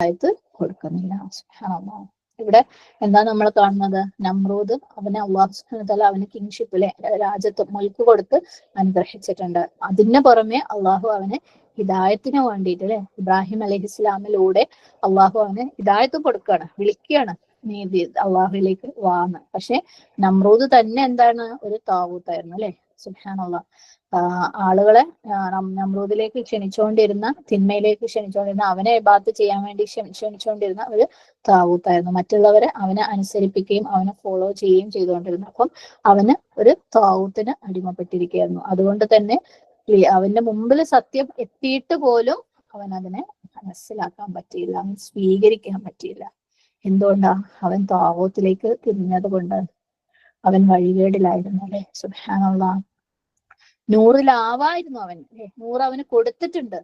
ഹിദായത്ത് കൊടുക്കുന്നില്ല. സുബ്ഹാനല്ലാഹ് ഇവിടെ എന്താ നമ്മൾ കാണുന്നത്? നമ്രൂദ് അവനെ അള്ളാഹു അവന് അവന് കിങ്ഷിപ്പിലെ രാജ്യത്ത് മുൽക്ക് കൊടുത്ത് അനുഗ്രഹിച്ചിട്ടുണ്ട്. അതിന് പുറമെ അള്ളാഹു അവന് ഹിദായത്തിന് വേണ്ടിയിട്ട് അല്ലെ ഇബ്രാഹിം അലഹി ഇസ്ലാമിലൂടെ അള്ളാഹു അവന് ഹിദായത്ത് കൊടുക്കുകയാണ് വിളിക്കുകയാണ് നീ അള്ളാഹുലേക്ക് വാന്ന്. പക്ഷെ നമ്രൂദ് തന്നെ എന്താണ്? ഒരു താവൂത്തായിരുന്നു അല്ലെ? സുഹാനുള്ള ആളുകളെ നമ്രൂദിലേക്ക് ക്ഷണിച്ചുകൊണ്ടിരുന്ന തിന്മയിലേക്ക് ക്ഷണിച്ചുകൊണ്ടിരുന്ന അവനെ ബാത്ത് ചെയ്യാൻ വേണ്ടി ക്ഷണിച്ചുകൊണ്ടിരുന്ന ഒരു താവൂത്തായിരുന്നു. മറ്റുള്ളവരെ അവനെ അനുസരിപ്പിക്കുകയും അവനെ ഫോളോ ചെയ്യുകയും ചെയ്തുകൊണ്ടിരുന്നു. അപ്പം അവന് ഒരു താവൂത്തിന് അടിമപ്പെട്ടിരിക്കുകയായിരുന്നു. അതുകൊണ്ട് തന്നെ അവന്റെ മുമ്പിൽ സത്യം എത്തിയിട്ട് പോലും അവൻ അതിനെ മനസ്സിലാക്കാൻ പറ്റിയില്ല അവൻ സ്വീകരിക്കാൻ പറ്റിയില്ല. എന്തുകൊണ്ടാ അവൻ താവോത്തിലേക്ക് തിരിഞ്ഞത് കൊണ്ട് അവൻ വഴികേടിലായിരുന്നു അല്ലെ? സുഹാനുള്ള നൂറിലാവായിരുന്നു അവൻ അല്ലെ? നൂറ് അവന് കൊടുത്തിട്ടുണ്ട്.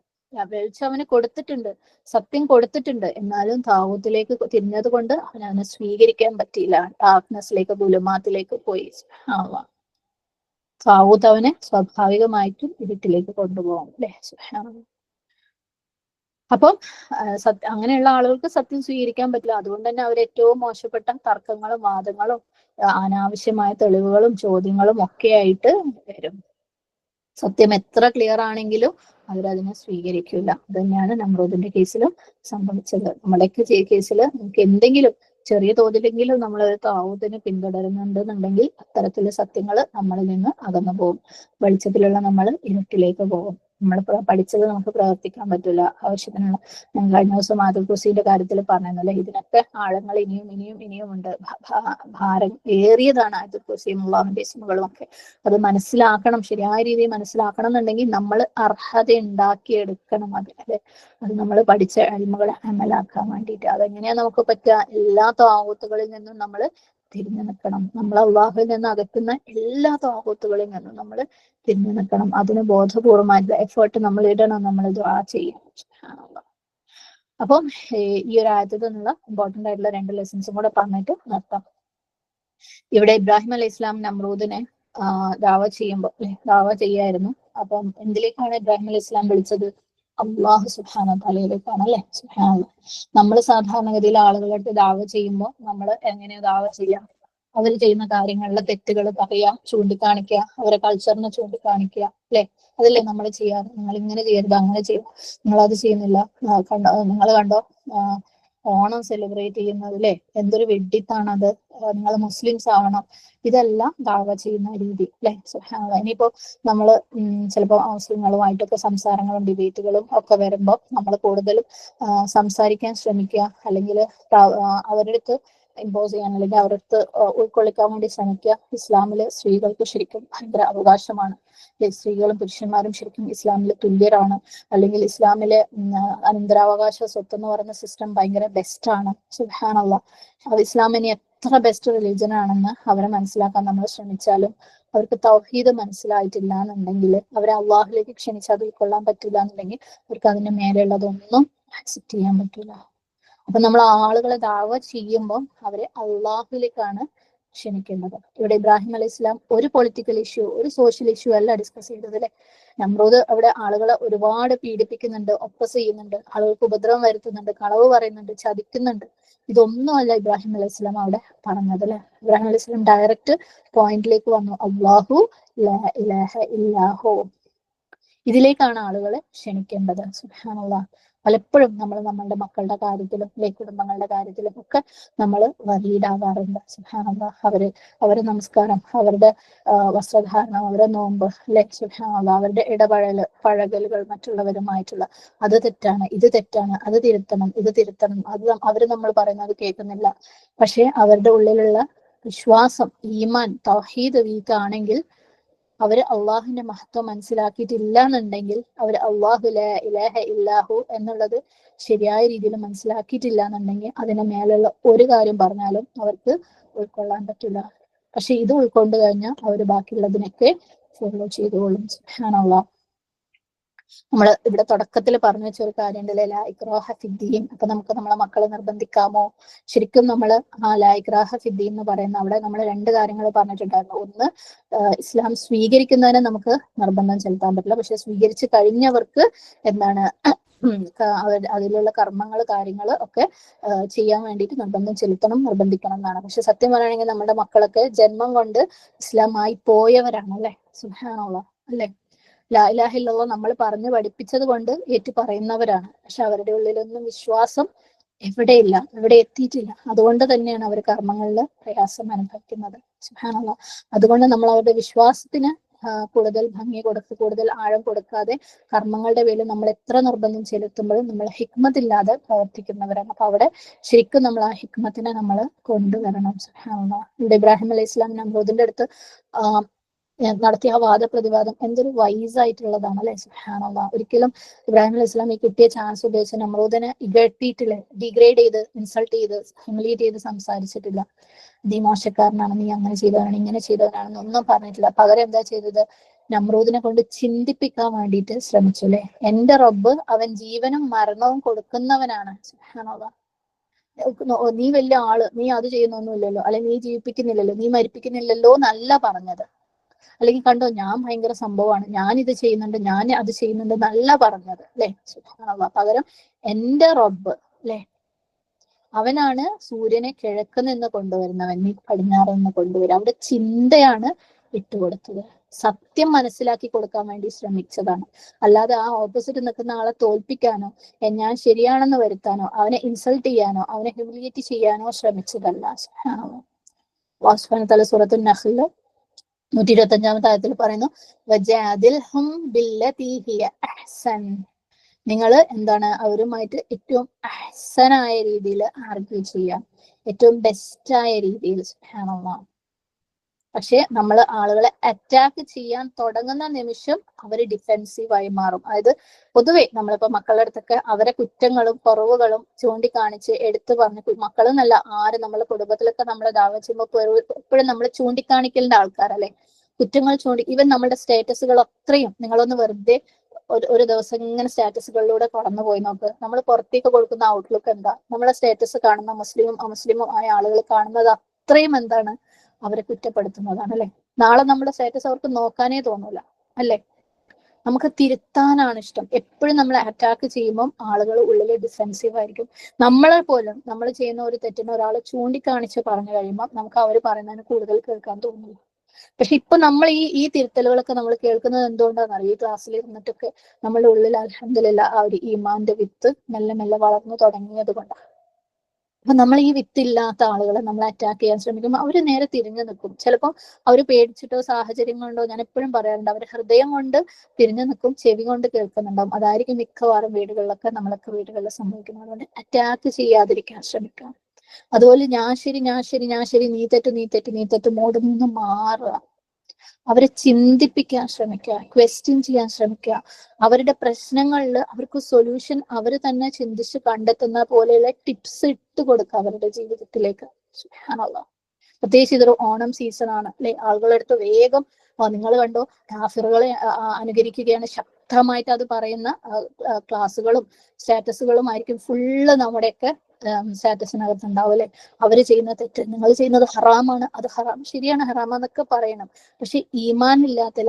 വെളിച്ചം അവന് കൊടുത്തിട്ടുണ്ട്. സത്യം കൊടുത്തിട്ടുണ്ട്. എന്നാലും താവൂത്തിലേക്ക് തിരിഞ്ഞത് കൊണ്ട് അവൻ അവനെ സ്വീകരിക്കാൻ പറ്റിയില്ല. ഡാർക്ക്നെസ്സിലേക്ക് ദുലുമാത്തിലേക്ക് പോയി. സുബ്ഹാനല്ലാഹ്. താവൂത്ത് അവനെ സ്വാഭാവികമായിട്ടും ഇരുട്ടിലേക്ക് കൊണ്ടുപോകും അല്ലെ. അപ്പം അങ്ങനെയുള്ള ആളുകൾക്ക് സത്യം സ്വീകരിക്കാൻ പറ്റില്ല. അതുകൊണ്ട് തന്നെ അവർ ഏറ്റവും മോശപ്പെട്ട തർക്കങ്ങളും വാദങ്ങളും അനാവശ്യമായ തെളിവുകളും ചോദ്യങ്ങളും ഒക്കെ ആയിട്ട് വരും. സത്യം എത്ര ക്ലിയർ ആണെങ്കിലും അവരതിനെ സ്വീകരിക്കില്ല അത് തന്നെയാണ് നമ്മളതിന്റെ കേസിലും സംഭവിച്ചത്. നമ്മുടെയൊക്കെ കേസിൽ നമുക്ക് എന്തെങ്കിലും ചെറിയ തോതിലെങ്കിലും നമ്മൾ ഒരു പിന്തുടരുന്നുണ്ടെന്നുണ്ടെങ്കിൽ അത്തരത്തിലുള്ള സത്യങ്ങൾ നമ്മളിൽ നിന്ന് അകന്നു പോകും. വെളിച്ചത്തിലുള്ള നമ്മൾ ഇരുട്ടിലേക്ക് പോകും. നമ്മൾ പഠിച്ചത് നമുക്ക് പ്രവർത്തിക്കാൻ പറ്റില്ല ആവശ്യത്തിനുള്ള ഞാൻ കഴിഞ്ഞ ദിവസം മാതൃകൃഷിയുടെ കാര്യത്തിൽ പറഞ്ഞല്ലേ ഇതിനൊക്കെ ആഴങ്ങൾ ഇനിയും ഇനിയും ഇനിയും ഉണ്ട്. ഭാരം ഏറിയതാണ് ആയത്തുൽക്കുസിയും അള്ളാഹുന്റെ സിമുകളും ഒക്കെ അത് മനസ്സിലാക്കണം ശരിയായ രീതിയിൽ മനസ്സിലാക്കണം എന്നുണ്ടെങ്കിൽ നമ്മൾ അർഹത ഉണ്ടാക്കിയെടുക്കണം അതിനെ അത് നമ്മൾ പഠിച്ച അഴിമകളെ അമലാക്കാൻ വേണ്ടിയിട്ട്. അതെങ്ങനെയാ നമുക്ക് പറ്റുക? എല്ലാ താവൂത്തുകളിൽ നിന്നും നമ്മൾ തിരിഞ്ഞു നിൽക്കണം. നമ്മൾ അള്ളാഹുവിൽ നിന്ന് അകറ്റുന്ന എല്ലാ താഹൂത്തുകളിൽ നിന്നും നമ്മൾ തിരിഞ്ഞു നിൽക്കണം. അതിന് ബോധപൂർവമായിട്ടുള്ള എഫേർട്ട് നമ്മൾ ഇടണം. നമ്മൾ ദ്വാ ചെയ്യണം. അപ്പം ഈ ഒരു ആയത്തിൽ നിന്നുള്ള ഇമ്പോർട്ടന്റ് ആയിട്ടുള്ള രണ്ട് ലെസൺസും കൂടെ പറഞ്ഞിട്ട് നിർത്താം. ഇവിടെ ഇബ്രാഹിം അലൈഹി ഇസ്ലാം നമ്രൂദിനെ ദാവ ചെയ്യുമ്പോൾ ദാവ ചെയ്യായിരുന്നു. അപ്പം എന്തിലേക്കാണ് ഇബ്രാഹിം അലൈഹി ഇസ്ലാം വിളിച്ചത്? അള്ളാഹു സുഹാന തലയിലേക്കാണ് അല്ലെ? സുഹാന നമ്മൾ സാധാരണഗതിയിൽ ആളുകളായിട്ട് ദാവ ചെയ്യുമ്പോൾ നമ്മൾ എങ്ങനെയാ ദാവ ചെയ്യാം? അവർ ചെയ്യുന്ന കാര്യങ്ങളിലെ തെറ്റുകൾ പറയുക ചൂണ്ടിക്കാണിക്കുക അവരെ കൾച്ചറിനെ ചൂണ്ടിക്കാണിക്കുക അല്ലെ? അതല്ലേ നമ്മൾ ചെയ്യാറ്? നിങ്ങൾ ഇങ്ങനെ ചെയ്യരുത് അങ്ങനെ ചെയ്യും നിങ്ങൾ അത് ചെയ്യുന്നില്ല കണ്ടോ? നിങ്ങൾ കണ്ടോ? ഓണം സെലിബ്രേറ്റ് ചെയ്യുന്നത് അല്ലെ എന്തൊരു വെഡിത്താണത് നിങ്ങൾ മുസ്ലിംസ് ആവണം. ഇതെല്ലാം ദാവ ചെയ്യുന്ന രീതി അല്ലെ. ഇനിയിപ്പോ നമ്മൾ ഉം ചിലപ്പോ മുസ്ലിങ്ങളുമായിട്ടൊക്കെ സംസാരങ്ങളും ഡിബേറ്റുകളും ഒക്കെ വരുമ്പോൾ നമ്മൾ കൂടുതലും സംസാരിക്കാൻ ശ്രമിക്കുക. അല്ലെങ്കിൽ അവരുടെ അടുത്ത് ഇമ്പോസ് ചെയ്യാൻ അല്ലെങ്കിൽ അവരുടെ അടുത്ത് ഉൾക്കൊള്ളിക്കാൻ വേണ്ടി ശ്രമിക്കുക. ഇസ്ലാമിൽ സ്ത്രീകൾക്ക് ശരിക്കും ഭയങ്കര അവകാശമാണ്. സ്ത്രീകളും പുരുഷന്മാരും ശരിക്കും ഇസ്ലാമിൽ തുല്യരാണ്. അല്ലെങ്കിൽ ഇസ്ലാമിലെ അനന്തരാവകാശ സ്വത്ത് എന്ന് പറയുന്ന സിസ്റ്റം ഭയങ്കര ബെസ്റ്റ് ആണ്. സുഹാനുള്ള ഇസ്ലാമിനെ എത്ര ബെസ്റ്റ് റിലീജൻ ആണെന്ന് അവരെ മനസ്സിലാക്കാൻ നമ്മൾ ശ്രമിച്ചാലും അവർക്ക് തൗഹീദ് മനസ്സിലായിട്ടില്ല എന്നുണ്ടെങ്കിൽ അവരെ അള്ളാഹുലേക്ക് ക്ഷണിച്ച് അത് ഉൾക്കൊള്ളാൻ പറ്റില്ല എന്നുണ്ടെങ്കിൽ അവർക്ക് അതിന് മേലെയുള്ളതൊന്നും അക്സെപ്റ്റ് ചെയ്യാൻ പറ്റില്ല. അപ്പൊ നമ്മൾ ആളുകളെ ദാവ ചെയ്യുമ്പോൾ അവരെ അള്ളാഹുലേക്കാണ് ക്ഷണിക്കേണ്ടത് ഇവിടെ ഇബ്രാഹിം അലൈഹി ഇസ്ലാം ഒരു പൊളിറ്റിക്കൽ ഇഷ്യൂ ഒരു സോഷ്യൽ ഇഷ്യൂ അല്ല ഡിസ്കസ് ചെയ്തത് അല്ലെ? നമ്രൂദ് അവിടെ ആളുകളെ ഒരുപാട് പീഡിപ്പിക്കുന്നുണ്ട് ഒപ്പസ് ചെയ്യുന്നുണ്ട് ആളുകൾക്ക് ഉപദ്രവം വരുത്തുന്നുണ്ട് കളവ് പറയുന്നുണ്ട് ചതിക്കുന്നുണ്ട്. ഇതൊന്നുമല്ല ഇബ്രാഹിം അലൈഹി ഇസ്ലാം അവിടെ പറഞ്ഞത് അല്ലെ? ഇബ്രാഹിം അലൈഹി ഇസ്ലാം ഡയറക്റ്റ് പോയിന്റിലേക്ക് വന്നു. അള്ളാഹു ഇലാഹ ഇല്ലാഹോ. ഇതിലേക്കാണ് ആളുകളെ ക്ഷണിക്കേണ്ടത്. സുബ്ഹാനല്ലാ പലപ്പോഴും നമ്മൾ നമ്മളുടെ മക്കളുടെ കാര്യത്തിലും അല്ലെ കുടുംബങ്ങളുടെ കാര്യത്തിലും ഒക്കെ നമ്മൾ വരീടാകാറുണ്ട് സുബ്ഹാനല്ലാ. അവർ അവരെ നമസ്കാരം അവരുടെ വസ്ത്രധാരണം അവരുടെ നോമ്പ് അല്ലെ? സുബ്ഹാനല്ലാ. അവരുടെ ഇടപഴകൽ പഴകലുകൾ മറ്റുള്ളവരുമായിട്ടുള്ള അത് തെറ്റാണ് ഇത് തെറ്റാണ് അത് തിരുത്തണം ഇത് തിരുത്തണം. അത് അവർ നമ്മൾ പറയുന്നത് കേൾക്കുന്നില്ല. പക്ഷെ അവരുടെ ഉള്ളിലുള്ള വിശ്വാസം ഈമാൻ തൗഹീദ് വീക്ക് അവർ അള്ളാഹുവിന്റെ മഹത്വം മനസ്സിലാക്കിയിട്ടില്ല എന്നുണ്ടെങ്കിൽ അവർ അള്ളാഹു ഇലാഹ ഇല്ലാഹു എന്നുള്ളത് ശരിയായ രീതിയിൽ മനസ്സിലാക്കിയിട്ടില്ല എന്നുണ്ടെങ്കിൽ അതിന് മേലുള്ള ഒരു കാര്യം പറഞ്ഞാലും അവർക്ക് ഉൾക്കൊള്ളാൻ പറ്റില്ല. പക്ഷെ ഇത് ഉൾക്കൊണ്ട് കഴിഞ്ഞാൽ അവർ ബാക്കിയുള്ളതിനൊക്കെ ഫോളോ ചെയ്തുകൊള്ളും സുബ്ഹാനല്ലാ. നമ്മൾ ഇവിടെ തുടക്കത്തിൽ പറഞ്ഞു വെച്ച ഒരു കാര്യം ഉണ്ടല്ലേ ഇക്രാഹ ഫിദ്ദീൻ അപ്പൊ നമുക്ക് നമ്മളെ മക്കളെ നിർബന്ധിക്കാമോ? ശരിക്കും നമ്മൾ ആ ലായിക്രാഹ ഫിദ്ദീൻ എന്ന് പറയുന്ന അവിടെ നമ്മൾ രണ്ട് കാര്യങ്ങൾ പറഞ്ഞിട്ടുണ്ടായിരുന്നു. ഒന്ന് ഇസ്ലാം സ്വീകരിക്കുന്നതിന് നമുക്ക് നിർബന്ധം ചെലുത്താൻ പറ്റില്ല. പക്ഷെ സ്വീകരിച്ചു കഴിഞ്ഞവർക്ക് എന്താണ് അതിലുള്ള കർമ്മങ്ങൾ കാര്യങ്ങൾ ഒക്കെ ചെയ്യാൻ വേണ്ടിയിട്ട് നിർബന്ധം ചെലുത്തണം നിർബന്ധിക്കണം എന്നാണ്. പക്ഷെ സത്യം പറയുകയാണെങ്കിൽ നമ്മുടെ മക്കളൊക്കെ ജന്മം കൊണ്ട് ഇസ്ലാമായി പോയവരാണ് അല്ലെ? സുഹാനുള്ള അല്ലെ? ലാ ഇലാഹ ഇല്ലല്ലാഹ് നമ്മൾ പറഞ്ഞു പഠിപ്പിച്ചത് കൊണ്ട് ഏറ്റു പറയുന്നവരാണ്. പക്ഷെ അവരുടെ ഉള്ളിലൊന്നും വിശ്വാസം എവിടെയില്ല എവിടെ എത്തിയിട്ടില്ല. അതുകൊണ്ട് തന്നെയാണ് അവർ കർമ്മങ്ങളിൽ പ്രയാസം അനുഭവിക്കുന്നത്. സുഹാനുള്ള അതുകൊണ്ട് നമ്മൾ അവരുടെ വിശ്വാസത്തിന് കൂടുതൽ ഭംഗി കൊടുത്ത് കൂടുതൽ ആഴം കൊടുക്കാതെ കർമ്മങ്ങളുടെ പേരിൽ നമ്മൾ എത്ര നിർബന്ധം ചെലുത്തുമ്പോഴും നമ്മൾ ഹിക്മത്തില്ലാതെ പ്രവർത്തിക്കുന്നവരാണ്. അപ്പൊ അവിടെ ശരിക്കും നമ്മൾ ആ ഹിക്മത്തിനെ നമ്മൾ കൊണ്ടുവരണം. സുഹാനുള്ള ഇബ്രാഹിം അലൈഹി ഇസ്ലാം നമ്രൂദിന്റെ അടുത്ത് നടത്തിയ ആ വാദപ്രതിവാദം എന്തൊരു വൈസ് ആയിട്ടുള്ളതാണ് അല്ലെ? സുഹാനുള്ള ഒരിക്കലും ഇബ്രാഹിം അലൈഹി ഇസ്ലാം ഈ കിട്ടിയ ചാൻസ് ഉപയോഗിച്ച് നമ്രൂദിനെ ഇകഴ്ത്തിയിട്ടില്ല ഡിഗ്രേഡ് ചെയ്ത് ഇൻസൾട്ട് ചെയ്ത് ഹ്യൂമിലിയേറ്റ് ചെയ്ത് സംസാരിച്ചിട്ടില്ല. നീ മോശക്കാരനാണ് നീ അങ്ങനെ ചെയ്തവനാണ് ഇങ്ങനെ ചെയ്തവനാണെന്ന് ഒന്നും പറഞ്ഞിട്ടില്ല. പകരം എന്താ ചെയ്തത്? നമ്രൂദിനെ കൊണ്ട് ചിന്തിപ്പിക്കാൻ വേണ്ടിയിട്ട് ശ്രമിച്ചു അല്ലെ? എന്റെ റബ്ബ് അവൻ ജീവനും മരണവും കൊടുക്കുന്നവനാണ്. നീ വലിയ ആൾ നീ അത് ചെയ്യുന്നൊന്നുമില്ലല്ലോ. അല്ലെ നീ ജീവിപ്പിക്കുന്നില്ലല്ലോ നീ മരിപ്പിക്കുന്നില്ലല്ലോ എന്നല്ല പറഞ്ഞത്. അല്ലെങ്കിൽ കണ്ടോ ഞാൻ ഭയങ്കര സംഭവമാണ്. ഞാൻ ഇത് ചെയ്യുന്നുണ്ട് ഞാൻ അത് ചെയ്യുന്നുണ്ട് എന്നല്ല പറഞ്ഞത് അല്ലെ. പകരം എന്റെ റബ്ബ് അല്ലെ? അവനാണ് സൂര്യനെ കിഴക്ക് നിന്ന് കൊണ്ടുവരുന്നവൻ നീ പടിഞ്ഞാറ് നിന്ന് കൊണ്ടുവരും. അവിടെ ചിന്തയാണ് ഇട്ടുകൊടുത്തത് സത്യം മനസ്സിലാക്കി കൊടുക്കാൻ വേണ്ടി ശ്രമിച്ചതാണ്. അല്ലാതെ ആ ഓപ്പോസിറ്റ് നിൽക്കുന്ന ആളെ തോൽപ്പിക്കാനോ ഞാൻ ശരിയാണെന്ന് വരുത്താനോ അവനെ ഇൻസൾട്ട് ചെയ്യാനോ അവനെ ഹ്യൂമിലിയേറ്റ് ചെയ്യാനോ ശ്രമിച്ചതല്ല. വാസ്ഫാന തല സൂറത്തു നഹ്ല് നൂറ്റി ഇരുപത്തി അഞ്ചാമത്തെ ആയത്തിൽ പറയുന്നു നിങ്ങൾ എന്താണ് അവരുമായിട്ട് ഏറ്റവും അഹ്സനായ രീതിയിൽ ആർഗ്യൂ ചെയ്യുക ഏറ്റവും ബെസ്റ്റായ രീതിയിൽ സുബ്ഹാനല്ലാഹ്. പക്ഷെ നമ്മൾ ആളുകളെ അറ്റാക്ക് ചെയ്യാൻ തുടങ്ങുന്ന നിമിഷം അവർ ഡിഫെൻസീവായി മാറും. അതായത് പൊതുവെ നമ്മളിപ്പോ മക്കളുടെ അടുത്തൊക്കെ അവരെ കുറ്റങ്ങളും കുറവുകളും ചൂണ്ടിക്കാണിച്ച് എടുത്തു പറഞ്ഞ് മക്കളെന്നല്ല ആര് നമ്മളെ കുടുംബത്തിലൊക്കെ നമ്മളെ ദാവ ചെയ്യുമ്പോൾ എപ്പോഴും നമ്മൾ ചൂണ്ടിക്കാണിക്കലിന്റെ ആൾക്കാരല്ലേ? കുറ്റങ്ങൾ ചൂണ്ടി ഇവൻ നമ്മുടെ സ്റ്റേറ്റസുകൾ അത്രയും നിങ്ങളൊന്ന് വെറുതെ ഒരു ഒരു ദിവസം ഇങ്ങനെ സ്റ്റാറ്റസുകളിലൂടെ കടന്നു പോയി നോക്ക്. നമ്മൾ പുറത്തേക്ക് കൊടുക്കുന്ന ഔട്ട്ലുക്ക് എന്താ? നമ്മളെ സ്റ്റാറ്റസ് കാണുന്ന മുസ്ലിമും അമുസ്ലിമും ആയ ആളുകൾ കാണുന്നത് അത്രയും എന്താണ് അവരെ കുറ്റപ്പെടുത്തുന്നതാണ് അല്ലെ നാളെ നമ്മുടെ സ്റ്റാറ്റസ് അവർക്ക് നോക്കാനേ തോന്നൂല അല്ലെ? നമുക്ക് തിരുത്താനാണ് ഇഷ്ടം. എപ്പോഴും നമ്മൾ അറ്റാക്ക് ചെയ്യുമ്പോൾ ആളുകൾ ഉള്ളിൽ ഡിഫെൻസീവ് ആയിരിക്കും. നമ്മളെ പോലും നമ്മൾ ചെയ്യുന്ന ഒരു തെറ്റിന് ഒരാളെ ചൂണ്ടിക്കാണിച്ച് പറഞ്ഞു കഴിയുമ്പോൾ നമുക്ക് അവർ പറയുന്നതിന് കൂടുതൽ കേൾക്കാൻ തോന്നില്ല പക്ഷെ ഇപ്പൊ നമ്മൾ ഈ ഈ തിരുത്തലുകളൊക്കെ നമ്മൾ കേൾക്കുന്നത് എന്തുകൊണ്ടാണെന്ന് ഈ ക്ലാസ്സിൽ ഇരുന്നിട്ടൊക്കെ നമ്മളുടെ ഉള്ളിൽ അലഹമില്ല ആ ഒരു ഈമാന്റെ വിത്ത് മെല്ലെ മെല്ലെ വളർന്നു തുടങ്ങിയത് കൊണ്ടാണ് അപ്പൊ നമ്മൾ ഈ വിത്തില്ലാത്ത ആളുകളെ നമ്മൾ അറ്റാക്ക് ചെയ്യാൻ ശ്രമിക്കുമ്പോൾ അവർ നേരെ തിരിഞ്ഞു നിൽക്കും ചിലപ്പോൾ അവർ പേടിച്ചിട്ടോ സാഹചര്യം കൊണ്ടോ ഞാൻ എപ്പോഴും പറയാറുണ്ട്. അവർ ഹൃദയം കൊണ്ട് തിരിഞ്ഞു നിൽക്കും ചെവി കൊണ്ട് കേൾക്കുന്നുണ്ടാവും. അതായിരിക്കും മിക്കവാറും വീടുകളിലൊക്കെ നമ്മളൊക്കെ വീടുകളിൽ സംഭവിക്കുന്നത്. അതുകൊണ്ട് അറ്റാക്ക് ചെയ്യാതിരിക്കാൻ ശ്രമിക്കാം അതുപോലെ ഞാൻ ശരി ഞാൻ ശരി ഞാൻ ശരി നീ തെറ്റ് നീ തെറ്റ് നീ തെറ്റ് മോഡിൽ നിന്ന് മാറുക. അവരെ ചിന്തിപ്പിക്കാൻ ശ്രമിക്കുക ക്വസ്റ്റ്യൻ ചെയ്യാൻ ശ്രമിക്കുക. അവരുടെ പ്രശ്നങ്ങളിൽ അവർക്ക് സൊല്യൂഷൻ അവർ തന്നെ ചിന്തിച്ച് കണ്ടെത്തുന്ന പോലെയുള്ള ടിപ്സ് ഇട്ട് കൊടുക്കുക അവരുടെ ജീവിതത്തിലേക്ക്. പ്രത്യേകിച്ച് ഇതൊരു ഓണം സീസൺ ആണ് അല്ലെ? ആളുകളുടെ അടുത്ത് വേഗം നിങ്ങൾ കണ്ടോ കാഫിറുകളെ അനുകരിക്കുകയാണ്. ശക്തമായിട്ട് അത് പറയുന്ന ക്ലാസ്സുകളും സ്റ്റാറ്റസുകളും ആയിരിക്കും ഫുള്ള് നമ്മുടെയൊക്കെ സ്റ്റാറ്റസിനകത്ത് ഉണ്ടാവും അല്ലെ? അവർ ചെയ്യുന്ന തെറ്റ് നിങ്ങൾ ചെയ്യുന്നത് ഹറാമാണ് അത് ഹറാം ശരിയാണ് ഹറാം എന്നൊക്കെ പറയണം. പക്ഷെ ഈമാൻ ഇല്ലാത്ത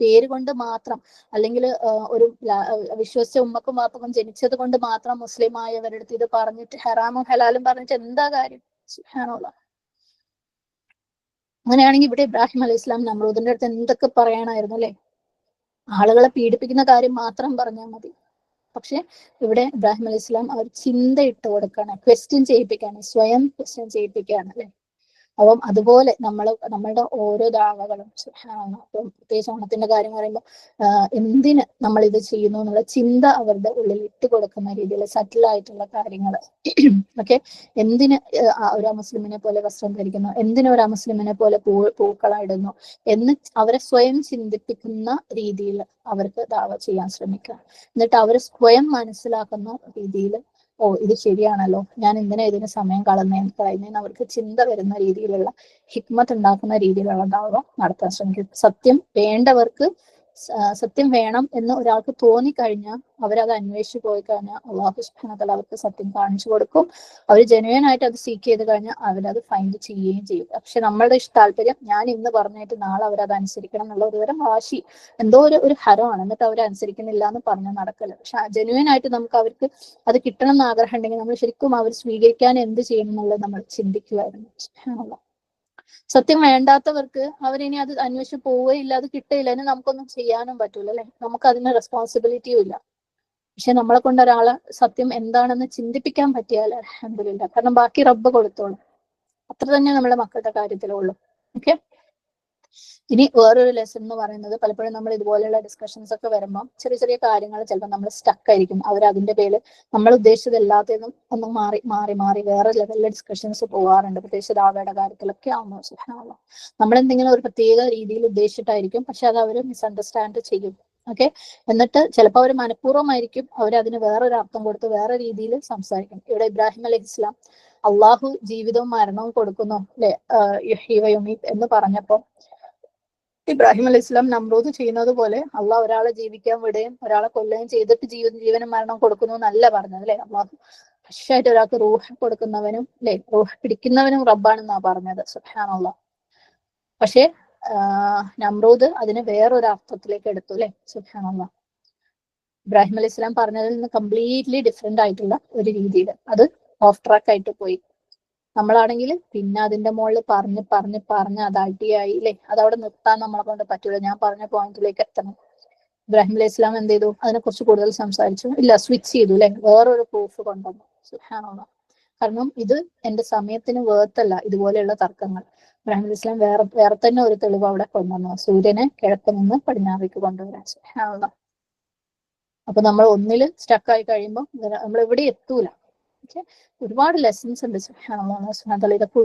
പേര് കൊണ്ട് മാത്രം അല്ലെങ്കിൽ ഒരു വിശ്വസിച്ച ഉമ്മക്കും വാപ്പക്കും ജനിച്ചത് കൊണ്ട് മാത്രം മുസ്ലിം ആയവരുടെ അടുത്ത് ഇത് പറഞ്ഞിട്ട് ഹറാമും ഹലാലും പറഞ്ഞിട്ട് എന്താ കാര്യം? സുഹാനുള്ള അങ്ങനെയാണെങ്കിൽ ഇവിടെ ഇബ്രാഹിം അലൈഹി ഇസ്ലാം നമ്രൂദിന്റെ അടുത്ത് എന്തൊക്കെ പറയണായിരുന്നു അല്ലെ? ആളുകളെ പീഡിപ്പിക്കുന്ന കാര്യം മാത്രം പറഞ്ഞാൽ മതി. പക്ഷെ ഇവിടെ ഇബ്രാഹിം അലൈഹി ഇസ്ലാം അവർ ചിന്ത ഇട്ട് കൊടുക്കുകയാണ് ക്വസ്റ്റ്യൻ ചെയ്യിപ്പിക്കുകയാണ് സ്വയം ക്വസ്റ്റ്യൻ ചെയ്യിപ്പിക്കുകയാണ് അല്ലെ? അപ്പം അതുപോലെ നമ്മൾ നമ്മളുടെ ഓരോ ദാവകളും. അപ്പം പ്രത്യേകിച്ച് ഓണത്തിന്റെ കാര്യം പറയുമ്പോൾ എന്തിന് നമ്മൾ ഇത് ചെയ്യുന്നു എന്നുള്ള ചിന്ത അവരുടെ ഉള്ളിൽ ഇട്ട് കൊടുക്കുന്ന രീതിയിൽ സറ്റിൽ ആയിട്ടുള്ള കാര്യങ്ങൾ. ഓക്കെ എന്തിന് ഒരു മുസ്ലിമിനെ പോലെ വസ്ത്രം ധരിക്കുന്നു? എന്തിന് ഒരു മുസ്ലിമിനെ പോലെ പൂ പൂക്കളായിടുന്നു എന്ന് അവരെ സ്വയം ചിന്തിപ്പിക്കുന്ന രീതിയിൽ അവർക്ക് ദാവ ചെയ്യാൻ ശ്രമിക്കുക. എന്നിട്ട് അവർ സ്വയം മനസ്സിലാക്കുന്ന രീതിയിൽ ഓ ഇത് ശരിയാണല്ലോ. ഞാൻ എന്തിനാ ഇതിന് സമയം കളയുന്നതെന്ന് അവർക്ക് ചിന്ത വരുന്ന രീതിയിലുള്ള ഹിക്മത്ത് ഉണ്ടാക്കുന്ന രീതിയിലുള്ള ദാവ നടത്താൻ ശ്രമിക്കും സത്യം വേണ്ടവർക്ക് സത്യം വേണം എന്ന് ഒരാൾക്ക് തോന്നിക്കഴിഞ്ഞാൽ അവരത് അന്വേഷിച്ചു പോയി കഴിഞ്ഞാൽ അള്ളാഹു സുബ്ഹാനഹു അവർക്ക് സത്യം കാണിച്ചു കൊടുക്കും. അവർ ജെനുവൻ ആയിട്ട് അത് സീക്ക് ചെയ്ത് കഴിഞ്ഞാൽ അവരത് ഫൈൻഡ് ചെയ്യുകയും ചെയ്യും. പക്ഷെ നമ്മളുടെ ഇഷ്ട താല്പര്യം ഞാൻ ഇന്ന് പറഞ്ഞിട്ട് നാളെ അവരത് അനുസരിക്കണം എന്നുള്ള ഒരു തരം വാശി എന്തോ ഒരു ഒരു ഹരമാണ്. എന്നിട്ട് അവർ അനുസരിക്കുന്നില്ല എന്ന് പറഞ്ഞ് നടക്കൽ. പക്ഷെ ജെനുവൻ ആയിട്ട് നമുക്ക് അവർക്ക് അത് കിട്ടണം എന്ന് ആഗ്രഹം ഉണ്ടെങ്കിൽ നമ്മൾ ശരിക്കും അവർ സ്വീകരിക്കാൻ എന്ത് ചെയ്യണം എന്നുള്ളത് നമ്മൾ ചിന്തിക്കുമായിരുന്നു. സത്യം വേണ്ടാത്തവർക്ക് അവരിനി അത് അന്വേഷിച്ച് പോവുകയില്ല അത് കിട്ടുകയില്ല അതിന് നമുക്കൊന്നും ചെയ്യാനും പറ്റൂല അല്ലെ? നമുക്ക് അതിന് റെസ്പോൺസിബിലിറ്റിയും ഇല്ല. പക്ഷെ നമ്മളെ കൊണ്ട് ഒരാളെ സത്യം എന്താണെന്ന് ചിന്തിപ്പിക്കാൻ പറ്റിയാൽ അലഹമില്ല കാരണം ബാക്കി റബ്ബ് കൊടുത്തോളും. അത്ര തന്നെ നമ്മുടെ മക്കളുടെ കാര്യത്തിലുള്ളൂ ഓക്കെ ഇനി വേറൊരു ലെസൺ എന്ന് പറയുന്നത് പലപ്പോഴും നമ്മൾ ഇതുപോലെയുള്ള ഡിസ്കഷൻസ് ഒക്കെ വരുമ്പോൾ ചെറിയ ചെറിയ കാര്യങ്ങൾ ചിലപ്പോൾ നമ്മൾ സ്റ്റക്ക് ആയിരിക്കും. അവർ അതിന്റെ പേര് നമ്മൾ ഉദ്ദേശിച്ചത് എല്ലാത്തിനും ഒന്നും മാറി മാറി മാറി വേറെ ലെവലിലെ ഡിസ്കഷൻസ് പോകാറുണ്ട്. പ്രത്യേകിച്ച് ദാവയുടെ കാര്യത്തിലൊക്കെ ആവുമ്പോൾ സുഖമാണല്ലോ നമ്മൾ എന്തെങ്കിലും ഒരു പ്രത്യേക രീതിയിൽ ഉദ്ദേശിച്ചിട്ടായിരിക്കും പക്ഷെ അത് അവർ മിസ്അണ്ടർസ്റ്റാൻഡ് ചെയ്യും. ഓക്കെ എന്നിട്ട് ചിലപ്പോൾ അവർ മനഃപൂർവമായിരിക്കും അവർ അതിന് വേറൊരു അർത്ഥം കൊടുത്ത് വേറെ രീതിയിൽ സംസാരിക്കും. ഇവിടെ ഇബ്രാഹിം അലൈഹി ഇസ്ലാം അള്ളാഹു ജീവിതവും മരണവും കൊടുക്കുന്നു. അല്ലെ യുമീത് എന്ന് പറഞ്ഞപ്പോൾ ഇബ്രാഹിം അലൈഹി ഇസ്ലാം നമ്രൂദ് ചെയ്യുന്നത് പോലെ അള്ളാഹ് ഒരാളെ ജീവിക്കാൻ വിടുകയും ഒരാളെ കൊല്ലുകയും ചെയ്തിട്ട് ജീവ ജീവനും മരണം കൊടുക്കുന്നു എന്നല്ല പറഞ്ഞത് അല്ലെ? അള്ളാഹു ഫ്രഷായിട്ട് ഒരാൾക്ക് റൂഹ കൊടുക്കുന്നവനും അല്ലെ? റൂഹ പിടിക്കുന്നവനും റബ്ബാണെന്നാ പറഞ്ഞത്. സുഹാനുള്ള പക്ഷേ നമ്രൂദ് അതിനെ വേറൊരു അർത്ഥത്തിലേക്ക് എടുത്തു അല്ലെ? സുഹാനുള്ള ഇബ്രാഹിം അലൈഹി ഇസ്ലാം പറഞ്ഞതിൽ നിന്ന് കംപ്ലീറ്റ്ലി ഡിഫറെന്റ് ആയിട്ടുള്ള ഒരു രീതിയിൽ അത് ഓഫ് ട്രാക്ക് ആയിട്ട് പോയി. നമ്മളാണെങ്കിൽ പിന്നെ അതിന്റെ മുകളിൽ പറഞ്ഞ് പറഞ്ഞ് പറഞ്ഞ് അത് അടിയായി അല്ലെ അത് അവിടെ നിർത്താൻ നമ്മളെ കൊണ്ട് പറ്റൂല. ഞാൻ പറഞ്ഞ പോയിന്റിലേക്ക് എത്തണം. ഇബ്രാഹിം അലൈഹി ഇസ്ലാം എന്ത് ചെയ്തു? അതിനെ കുറിച്ച് കൂടുതൽ സംസാരിച്ചു. ഇല്ല സ്വിച്ച് ചെയ്തു അല്ലെ വേറൊരു പ്രൂഫ് കൊണ്ടുവന്നു. സുഹാനുള്ള കാരണം ഇത് എന്റെ സമയത്തിന് വേർത്തല്ല. ഇതുപോലെയുള്ള തർക്കങ്ങൾ. ഇബ്രാഹിം അലൈഹി ഇസ്ലാം വേറെ വേറെ തന്നെ ഒരു തെളിവ് അവിടെ കൊണ്ടുവന്നു. സൂര്യനെ കിഴക്ക് നിന്ന് പടിഞ്ഞാറേക്ക് കൊണ്ടുവരാൻ. സുഹാനുള്ള അപ്പൊ നമ്മൾ ഒന്നിൽ സ്റ്റക്കായി കഴിയുമ്പോൾ നമ്മൾ എവിടെ എത്തൂല. ഓക്കെ ഒരുപാട് ലെസൺസ് ഉണ്ട്. സുഹാനുള്ള സുഹാൻ ഇതൊക്കെ